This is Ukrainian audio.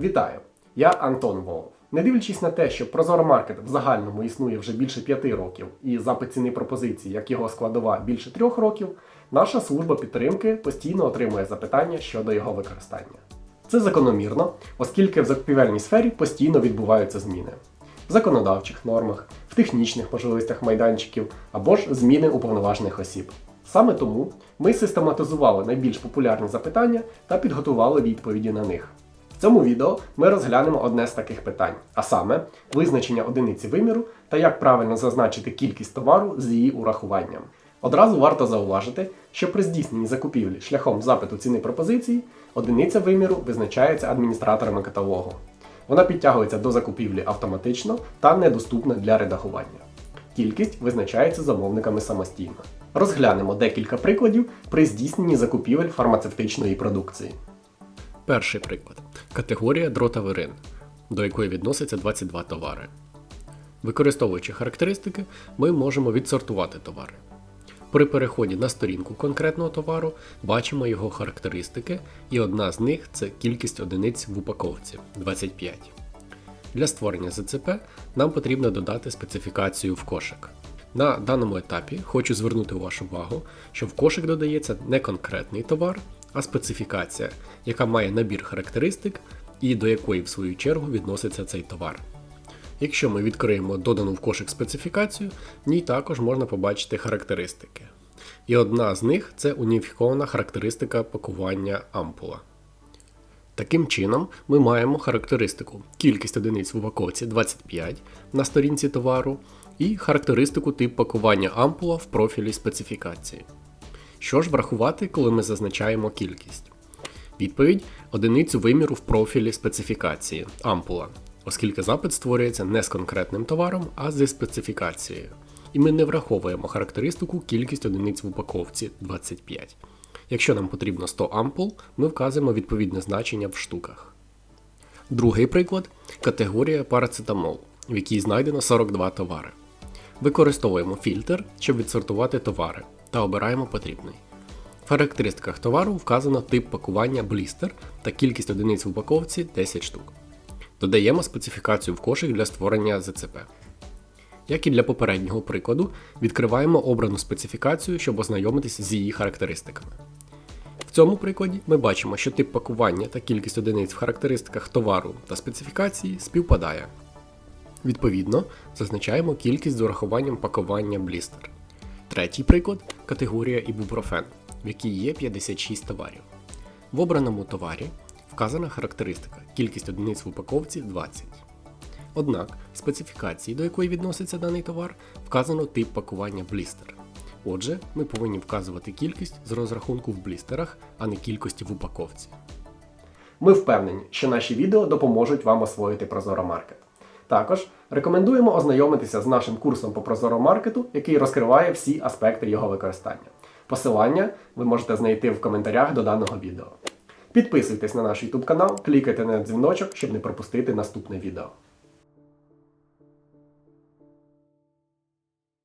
Вітаю! Я Антон Волов. Не дивлячись на те, що Prozoro Market в загальному існує вже більше п'яти років, і запит ціни пропозицій, як його складова, більше трьох років, наша служба підтримки постійно отримує запитання щодо його використання. Це закономірно, оскільки в закупівельній сфері постійно відбуваються зміни в законодавчих нормах, в технічних можливостях майданчиків або ж зміни уповноважених осіб. Саме тому ми систематизували найбільш популярні запитання та підготували відповіді на них. В цьому відео ми розглянемо одне з таких питань, а саме визначення одиниці виміру та як правильно зазначити кількість товару з її урахуванням. Одразу варто зауважити, що при здійсненні закупівлі шляхом запиту ціни пропозиції одиниця виміру визначається адміністраторами каталогу. Вона підтягується до закупівлі автоматично та недоступна для редагування. Кількість визначається замовниками самостійно. Розглянемо декілька прикладів при здійсненні закупівель фармацевтичної продукції. Перший приклад. Категорія дротаверин, до якої відноситься 22 товари. Використовуючи характеристики, ми можемо відсортувати товари. При переході на сторінку конкретного товару бачимо його характеристики, і одна з них це кількість одиниць в упаковці 25. Для створення ЗЦП нам потрібно додати специфікацію в кошик. На даному етапі хочу звернути вашу увагу, що в кошик додається не конкретний товар, а специфікація, яка має набір характеристик і до якої в свою чергу відноситься цей товар. Якщо ми відкриємо додану в кошик специфікацію, в ній також можна побачити характеристики. І одна з них це уніфікована характеристика пакування ампула. Таким чином, ми маємо характеристику кількість одиниць в упаковці 25 на сторінці товару і характеристику тип пакування ампула в профілі специфікації. Що ж врахувати, коли ми зазначаємо кількість? Відповідь одиницю виміру в профілі специфікації ампула, оскільки запит створюється не з конкретним товаром, а зі специфікацією. І ми не враховуємо характеристику кількість одиниць в упаковці 25. Якщо нам потрібно 100 ампул, ми вказуємо відповідне значення в штуках. Другий приклад категорія парацетамол, в якій знайдено 42 товари. Використовуємо фільтр, щоб відсортувати товари, та обираємо потрібний. В характеристиках товару вказано тип пакування блістер та кількість одиниць в упаковці 10 штук. Додаємо специфікацію в кошик для створення ЗЦП. Як і для попереднього прикладу, відкриваємо обрану специфікацію, щоб ознайомитися з її характеристиками. В цьому прикладі ми бачимо, що тип пакування та кількість одиниць в характеристиках товару та специфікації співпадає. Відповідно, зазначаємо кількість з урахуванням пакування блістер. Третій приклад категорія ібупрофен, в якій є 56 товарів. В обраному товарі вказана характеристика кількість одиниць в упаковці 20. Однак специфікації, до якої відноситься даний товар, вказано тип пакування блістер. Отже, ми повинні вказувати кількість з розрахунку в блістерах, а не кількості в упаковці. Ми впевнені, що наші відео допоможуть вам освоїти Prozoro Market. Також рекомендуємо ознайомитися з нашим курсом по Prozoro маркету, який розкриває всі аспекти його використання. Посилання ви можете знайти в коментарях до даного відео. Підписуйтесь на наш YouTube канал, клікайте на дзвіночок, щоб не пропустити наступне відео.